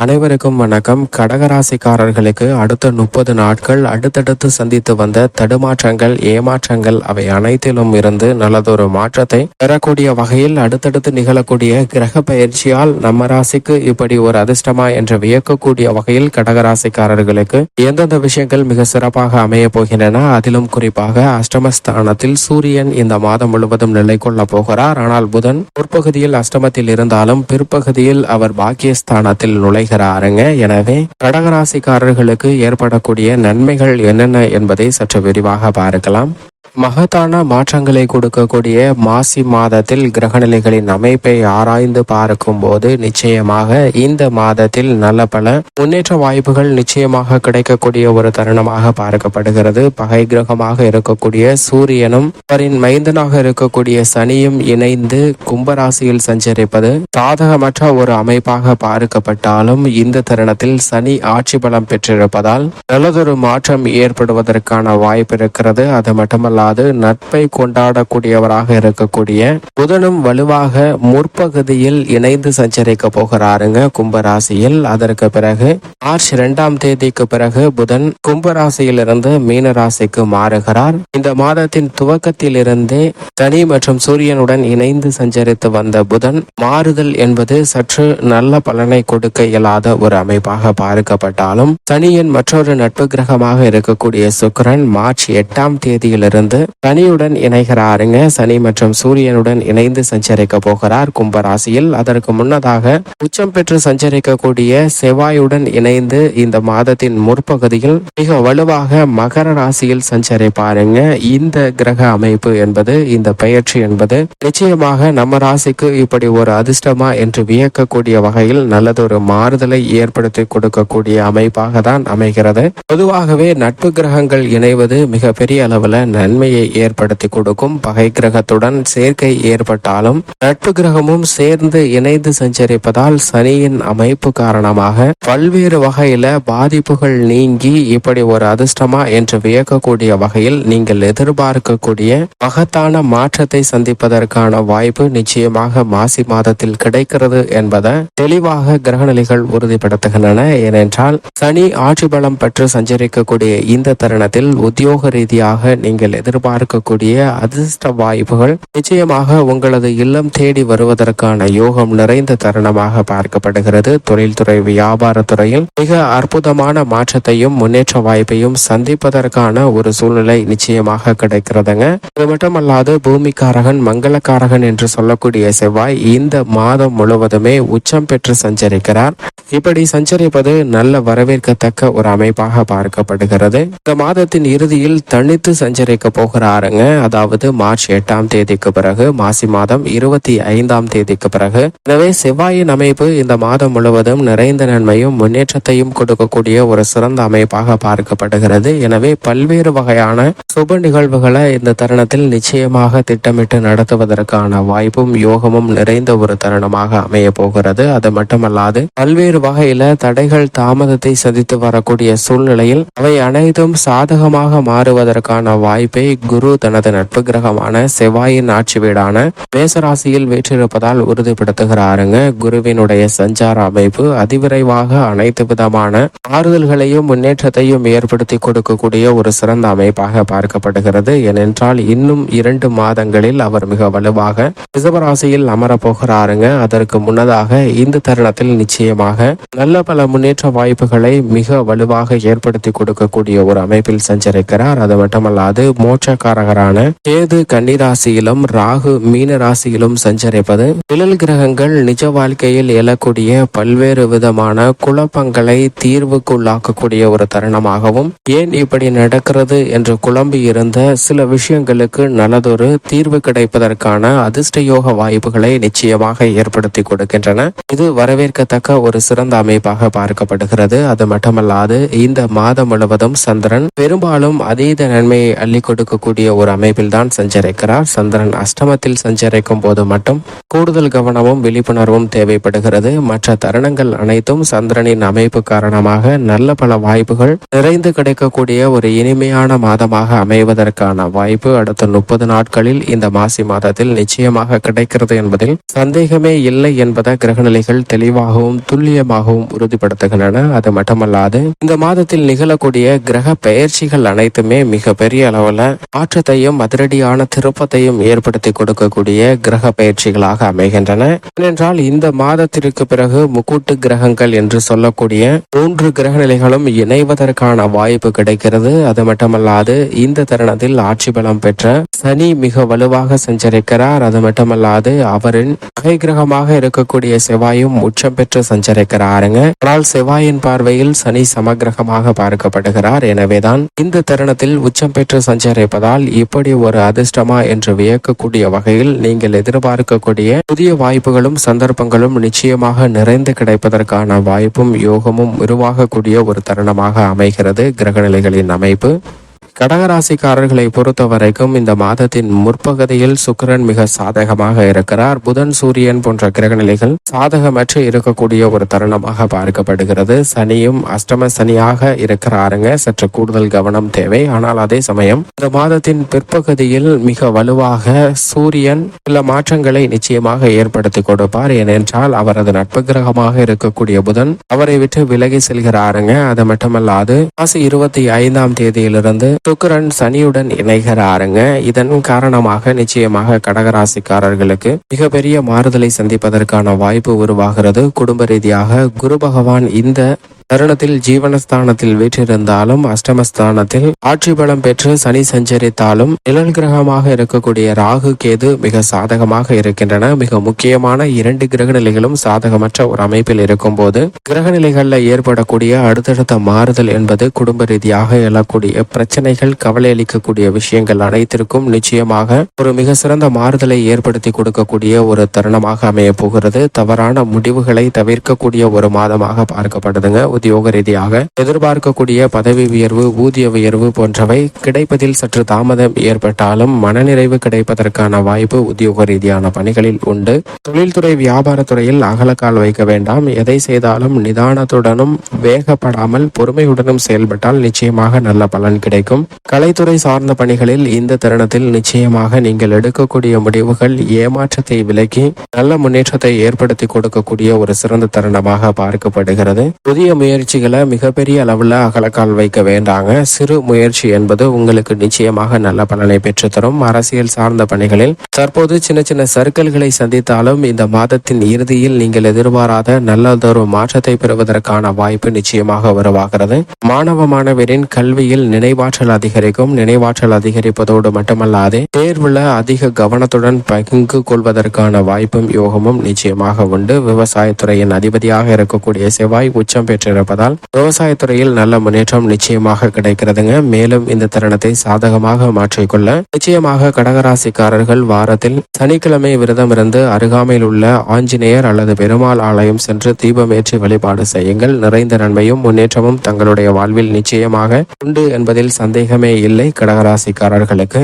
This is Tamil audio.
அனைவருக்கும் வணக்கம். கடகராசிக்காரர்களுக்கு அடுத்த முப்பது நாட்கள் அடுத்தடுத்து சந்தித்து வந்த தடுமாற்றங்கள் ஏமாற்றங்கள் அவை அனைத்திலும் இருந்து நல்லதொரு மாற்றத்தை பெறக்கூடிய வகையில் அடுத்தடுத்து நிகழக்கூடிய கிரக பயிற்சியால் நம்ம ராசிக்கு இப்படி ஒரு அதிர்ஷ்டமா என்று வியக்கக்கூடிய வகையில் கடகராசிக்காரர்களுக்கு எந்தெந்த விஷயங்கள் மிக சிறப்பாக அமைய போகின்றன அதிலும் குறிப்பாக அஷ்டமஸ்தானத்தில் சூரியன் இந்த மாதம் முழுவதும் நிலை கொள்ள போகிறார். ஆனால் புதன் முற்பகுதியில் அஷ்டமத்தில் இருந்தாலும் பிற்பகுதியில் அவர் பாக்கியஸ்தானத்தில் நுழைகிறாருங்க. எனவே கடகராசிக்காரர்களுக்கு ஏற்படக்கூடிய நன்மைகள் என்னென்ன என்பதை சற்று விரிவாக பார்க்கலாம். மகத்தான மாற்றங்களை கொடுக்கக்கூடிய மாசி மாதத்தில் கிரகநிலைகளின் அமைப்பை ஆராய்ந்து பார்க்கும் போது நிச்சயமாக இந்த மாதத்தில் நல்ல பல முன்னேற்ற வாய்ப்புகள் நிச்சயமாக கிடைக்கக்கூடிய ஒரு தருணமாக பார்க்கப்படுகிறது. பகை கிரகமாக இருக்கக்கூடிய சூரியனும் அவரின் மைந்தனாக இருக்கக்கூடிய சனியும் இணைந்து கும்பராசியில் சஞ்சரிப்பது சாதகமற்ற ஒரு அமைப்பாக பார்க்கப்பட்டாலும் இந்த தருணத்தில் சனி ஆட்சி பலம் பெற்றிருப்பதால் நல்லதொரு மாற்றம் ஏற்படுவதற்கான வாய்ப்பு இருக்கிறது. அது மட்டுமல்லாது நட்பை கொண்டாடக்கூடியவராக இருக்கக்கூடிய புதனும் வலுவாக முற்பகுதியில் இணைந்து சஞ்சரிக்க போகிறாருங்க. கும்பராசியில் அதற்கு பிறகு மார்ச் இரண்டாம் தேதிக்கு பிறகு புதன் கும்பராசியிலிருந்து மீன ராசிக்கு மாறுகிறார். இந்த மாதத்தின் துவக்கத்தில் இருந்தே சனி மற்றும் சூரியனுடன் இணைந்து சஞ்சரித்து வந்த புதன் மாறுதல் என்பது சற்று நல்ல பலனை கொடுக்க இயலாத ஒரு அமைப்பாக பார்க்கப்பட்டாலும் சனியின் மற்றொரு நட்பு கிரகமாக இருக்கக்கூடிய சுக்கிரன் மார்ச் எட்டாம் தேதியிலிருந்து இருந்து சனியுடன் இணைகிறாருங்க. சனி மற்றும் சூரியனுடன் இணைந்து சஞ்சரிக்க போகிறார் கும்ப ராசியில் அதற்கு முன்னதாக உச்சம் பெற்று சஞ்சரிக்கக்கூடிய செவ்வாயுடன் இணைந்து இந்த மாதத்தின் முற்பகுதியில் மிக வலுவாக மகர ராசியில் சஞ்சரிப்பாருங்க. இந்த கிரக அமைப்பு என்பது இந்த பயிற்சி என்பது நிச்சயமாக நம்ம ராசிக்கு இப்படி ஒரு அதிர்ஷ்டமா என்று வியக்கக்கூடிய வகையில் நல்லதொரு மாறுதலை ஏற்படுத்தி கொடுக்கக்கூடிய அமைப்பாக தான் அமைகிறது. பொதுவாகவே நட்பு கிரகங்கள் இணைவது மிகப்பெரிய பெரிய அளவுல நன்மையை ஏற்படுத்தி கொடுக்கும். பகை கிரகத்துடன் சேர்க்கை ஏற்பட்டாலும் நட்பு கிரகமும் சேர்ந்து இணைந்து சஞ்சரிப்பதால் சனியின் அமைப்பு காரணமாக பல்வேறு வகையில பாதிப்புகள் நீங்கி இப்படி ஒரு அதிர்ஷ்டமா என்று வியக்கக்கூடிய வகையில் நீங்கள் எதிர்பார்க்கக்கூடிய மகத்தான மாற்றத்தை சந்திப்பதற்கான வாய்ப்பு நிச்சயமாக மாசி மாதத்தில் கிடைக்கிறது என்பதை தெளிவாக கிரகநிலைகள் உறுதிப்படுத்துகின்றன. ஏனென்றால் சனி ஆட்சி பலம் பெற்று சஞ்சரிக்கக்கூடிய இந்த தருணத்தில் உத்தியோக ரீதியாக நீங்கள் எதிர்பார்க்கக்கூடிய அதிர்ஷ்ட வாய்ப்புகள் நிச்சயமாக உங்களது இல்லம் தேடி வருவதற்கான யோகம் நிறைந்த தருணமாக பார்க்கப்படுகிறது. தொழில்துறை வியாபாரத்துறையில் மிக அற்புதமான மாற்றத்தையும் முன்னேற்ற வாய்ப்பையும் சந்திப்பதற்கான ஒரு சூழ்நிலை நிச்சயமாக கிடைக்கிறதுங்க. அது மட்டுமல்லாது பூமிக்காரகன் மங்களக்காரகன் என்று சொல்லக்கூடிய செவ்வாய் இந்த மாதம் முழுவதுமே உச்சம் பெற்று சஞ்சரிக்கிறார். இப்படி சஞ்சரிப்பது நல்ல வரவேற்கத்தக்க ஒரு அமைப்பாக பார்க்கப்படுகிறது. இந்த மாதத்தின் இறுதியில் தனித்து சஞ்சரிக்க போகிறாருங்க. அதாவது மார்ச் எட்டாம் தேதிக்கு பிறகு மாசி மாதம் இருபத்தி ஐந்தாம் தேதிக்கு பிறகு. எனவே செவ்வாயின் அமைப்பு இந்த மாதம் முழுவதும் நிறைந்த நன்மையும் முன்னேற்றத்தையும் கொடுக்கக்கூடிய ஒரு சிறந்த அமைப்பாக பார்க்கப்படுகிறது. எனவே பல்வேறு வகையான சுப நிகழ்வுகளை இந்த தருணத்தில் நிச்சயமாக திட்டமிட்டு நடத்துவதற்கான வாய்ப்பும் யோகமும் நிறைந்த ஒரு தருணமாக அமைய போகிறது. அது மட்டுமல்லாது பல்வேறு வகையில தடைகள் தாமதத்தை சந்தித்து வரக்கூடிய சூழ்நிலையில் அவை அனைத்தும் சாதகமாக மாறுவதற்கான வாய்ப்பை குரு தனது நட்பு கிரகமான செவ்வாயின் ஆட்சி வீடான மேசராசியில் வீற்றிருப்பதால் உறுதிப்படுத்துகிறாருங்க. குருவினுடைய சஞ்சார அமைப்பு அதிவிரைவாக அனைத்து விதமான ஆறுதல்களையும் முன்னேற்றத்தையும் ஏற்படுத்தி கொடுக்கக்கூடிய ஒரு சிறந்த அமைப்பாக பார்க்கப்படுகிறது. ஏனென்றால் இன்னும் இரண்டு மாதங்களில் அவர் மிக வலுவாக ரிசவராசியில் அமரப்போகிறாருங்க. அதற்கு முன்னதாக இந்த தருணத்தில் நிச்சயமாக நல்ல பல முன்னேற்ற வாய்ப்புகளை மிக வலுவாக ஏற்படுத்தி கொடுக்கக்கூடிய ஒரு அமைப்பில் சஞ்சரிக்கிறார். அது மட்டுமல்லாது மோட்சக்காரகரான கேது கன்னிராசியிலும் ராகு மீன ராசியிலும் சஞ்சரிப்பது. நிழல் கிரகங்கள் நிஜ வாழ்க்கையில் எழக்கூடிய பல்வேறு விதமான குழப்பங்களை தீர்வுக்குள்ளாக்கக்கூடிய ஒரு தருணமாகவும் ஏன் இப்படி நடக்கிறது என்று குழம்பி இருந்த சில விஷயங்களுக்கு நல்லதொரு தீர்வு கிடைப்பதற்கான அதிர்ஷ்ட யோக வாய்ப்புகளை நிச்சயமாக ஏற்படுத்தி கொடுக்கின்றன. இது வரவேற்கத்தக்க ஒரு சிறந்த அமைப்பாக பார்க்கப்படுகிறது. அது மட்டுமல்லாது இந்த மாதம் முழுவதும் சந்திரன் பெரும்பாலும் அதீத நன்மையை அள்ளி கொடுக்கக்கூடிய ஒரு அமைப்பில் தான் சஞ்சரிக்கிறார். சந்திரன் அஷ்டமத்தில் சஞ்சரிக்கும் போது மட்டும் கூடுதல் கவனமும் விழிப்புணர்வும் தேவைப்படுகிறது. மற்ற தருணங்கள் அனைத்தும் சந்திரனின் அமைப்பு காரணமாக நல்ல பல வாய்ப்புகள் நிறைந்து கிடைக்கக்கூடிய ஒரு இனிமையான மாதமாக அமைவதற்கான வாய்ப்பு அடுத்த முப்பது நாட்களில் இந்த மாசி மாதத்தில் நிச்சயமாக கிடைக்கிறது என்பதில் சந்தேகமே இல்லை என்பதை கிரகநிலைகள் தெளிவாகவும் துல்லியமாகவும் உறுதிப்படுத்துகின்றன. அது மட்டுமல்லாது இந்த மாதத்தில் நிகழக்கூடிய கிரக பெயர்ச்சிகள் அனைத்துமே மிக பெரிய மாற்றத்தையும் அதிரடியான திருப்பத்தையும் ஏற்படுத்தி கொடுக்கக்கூடிய கிரக பயிற்சிகளாக அமைகின்றன. ஏனென்றால் இந்த மாதத்திற்கு பிறகு முக்கூட்டு கிரகங்கள் என்று சொல்லக்கூடிய மூன்று கிரக நிலைகளும் இணைவதற்கான வாய்ப்பு கிடைக்கிறது. அது மட்டுமல்லாது இந்த தருணத்தில் ஆட்சி பலம் பெற்ற சனி மிக வலுவாக சஞ்சரிக்கிறார். அது மட்டுமல்லாது அவரின் பகை கிரகமாக இருக்கக்கூடிய செவ்வாயும் உச்சம் பெற்று சஞ்சரிக்கிறாருங்க. ஆனால் செவ்வாயின் பார்வையில் சனி சமகிரகமாக பார்க்கப்படுகிறார். எனவேதான் இந்த தருணத்தில் உச்சம் பெற்று சஞ்சரிப்பதால் இப்படி ஒரு அதிர்ஷ்டமா என்று வியக்கக்கூடிய வகையில் நீங்கள் எதிர்பார்க்கக்கூடிய புதிய வாய்ப்புகளும் சந்தர்ப்பங்களும் நிச்சயமாக நிறைந்து கிடைப்பதற்கான வாய்ப்பும் யோகமும் உருவாகக்கூடிய ஒரு தருணமாக அமைகிறது கிரகநிலைகளின் அமைப்பு. கடகராசிக்காரர்களை பொறுத்த வரைக்கும் இந்த மாதத்தின் முற்பகுதியில் சுக்கரன் மிக சாதகமாக இருக்கிறார். புதன் சூரியன் போன்ற கிரகநிலைகள் சாதகமற்று இருக்கக்கூடிய ஒரு தருணமாக பார்க்கப்படுகிறது. சனியும் அஷ்டம சனியாக இருக்கிறாருங்க. சற்று கூடுதல் கவனம் தேவை. ஆனால் அதே சமயம் இந்த மாதத்தின் பிற்பகுதியில் மிக வலுவாக சூரியன் சில மாற்றங்களை நிச்சயமாக ஏற்படுத்தி கொடுப்பார். ஏனென்றால் அவரது நட்பு கிரகமாக இருக்கக்கூடிய புதன் அவரை விட்டு விலகி செல்கிறாருங்க. அது மட்டுமல்லாது மாசு இருபத்தி ஐந்தாம் தேதியிலிருந்து சுக்கரன் சனியுடன் இணைகிறாருங்க. இதன் காரணமாக நிச்சயமாக கடகராசிக்காரர்களுக்கு மிகப்பெரிய மாறுதலை சந்திப்பதற்கான வாய்ப்பு உருவாகிறது. குடும்ப ரீதியாக குரு பகவான் இந்த தருணத்தில் ஜீவனஸ்தானத்தில் வீற்றிருந்தாலும் அஷ்டமஸ்தானத்தில் ஆட்சி பலம் பெற்று சனி சஞ்சரித்தாலும் நிழல் கிரகமாக இருக்கக்கூடிய ராகு கேது மிக சாதகமாக இருக்கின்றன. மிக முக்கியமான இரண்டு கிரகநிலைகளும் சாதகமற்ற ஒரு அமைப்பில் இருக்கும் போது கிரகநிலைகள்ல ஏற்படக்கூடிய அடுத்தடுத்த மாறுதல் என்பது குடும்ப ரீதியாக எழக்கூடிய பிரச்சனைகள் கவலை அளிக்கக்கூடிய விஷயங்கள் அனைத்திற்கும் நிச்சயமாக ஒரு மிக சிறந்த மாறுதலை ஏற்படுத்தி கொடுக்கக்கூடிய ஒரு தருணமாக அமைய போகிறது. தவறான முடிவுகளை தவிர்க்கக்கூடிய ஒரு மாதமாக பார்க்கப்படுதுங்க. உத்தியோக ரீதியாக எதிர்பார்க்கக்கூடிய பதவி உயர்வு ஊதிய உயர்வு போன்றவை கிடைப்பதில் சற்று தாமதம் ஏற்பட்டாலும் மனநிறைவு கிடைப்பதற்கான வாய்ப்பு உத்தியோக ரீதியான பணிகளில் உண்டு. தொழில்துறை வியாபாரத்துறையில் அகலக்கால் வைக்க வேண்டாம். எதை செய்தாலும் நிதானத்துடனும் வேகப்படாமல் பொறுமையுடனும் செயல்பட்டால் நிச்சயமாக நல்ல பலன் கிடைக்கும். கலைத்துறை சார்ந்த பணிகளில் இந்த தருணத்தில் நிச்சயமாக நீங்கள் எடுக்கக்கூடிய முடிவுகள் ஏமாற்றத்தை விலக்கி நல்ல முன்னேற்றத்தை ஏற்படுத்தி கொடுக்கக்கூடிய ஒரு சிறந்த தருணமாக பார்க்கப்படுகிறது. புதிய முயற்சிகளை மிகப்பெரிய அளவில் அகலக்கால் வைக்க வேண்டாங்க. சிறு முயற்சி என்பது உங்களுக்கு நிச்சயமாக நல்ல பலனை பெற்றுத்தரும். அரசியல் சார்ந்த பணிகளில் தற்போது சின்ன சின்ன சர்க்கிள்களை சந்தித்தாலும் இந்த மாதத்தின் இறுதியில் நீங்கள் எதிர்பாராத நல்லதொரு மாற்றத்தை பெறுவதற்கான வாய்ப்பு நிச்சயமாக உருவாகிறது. மாணவ மாணவரின் கல்வியில் நினைவாற்றல் அதிகரிக்கும். நினைவாற்றல் அதிகரிப்பதோடு மட்டுமல்லாது தேர்வுல அதிக கவனத்துடன் பங்கு கொள்வதற்கான வாய்ப்பும் யோகமும் நிச்சயமாக உண்டு. விவசாயத்துறையின் அதிபதியாக இருக்கக்கூடிய செவ்வாய் உச்சம் இருப்பதால் விவசாயத்துறையில் நல்ல முன்னேற்றம் நிச்சயமாக கிடைக்கிறதுங்க. மேலும் இந்த தருணத்தை சாதகமாக மாற்றிக்கொள்ள நிச்சயமாக கடகராசிக்காரர்கள் வாரத்தில் சனிக்கிழமை விரதம் இருந்து அருகாமையில் உள்ள ஆஞ்சநேயர் அல்லது பெருமாள் ஆலயம் சென்று தீபமேற்றி வழிபாடு செய்யுங்கள். நிறைந்த நன்மையும் முன்னேற்றமும் தங்களுடைய வாழ்வில் நிச்சயமாக உண்டு என்பதில் சந்தேகமே இல்லை. கடகராசிக்காரர்களுக்கு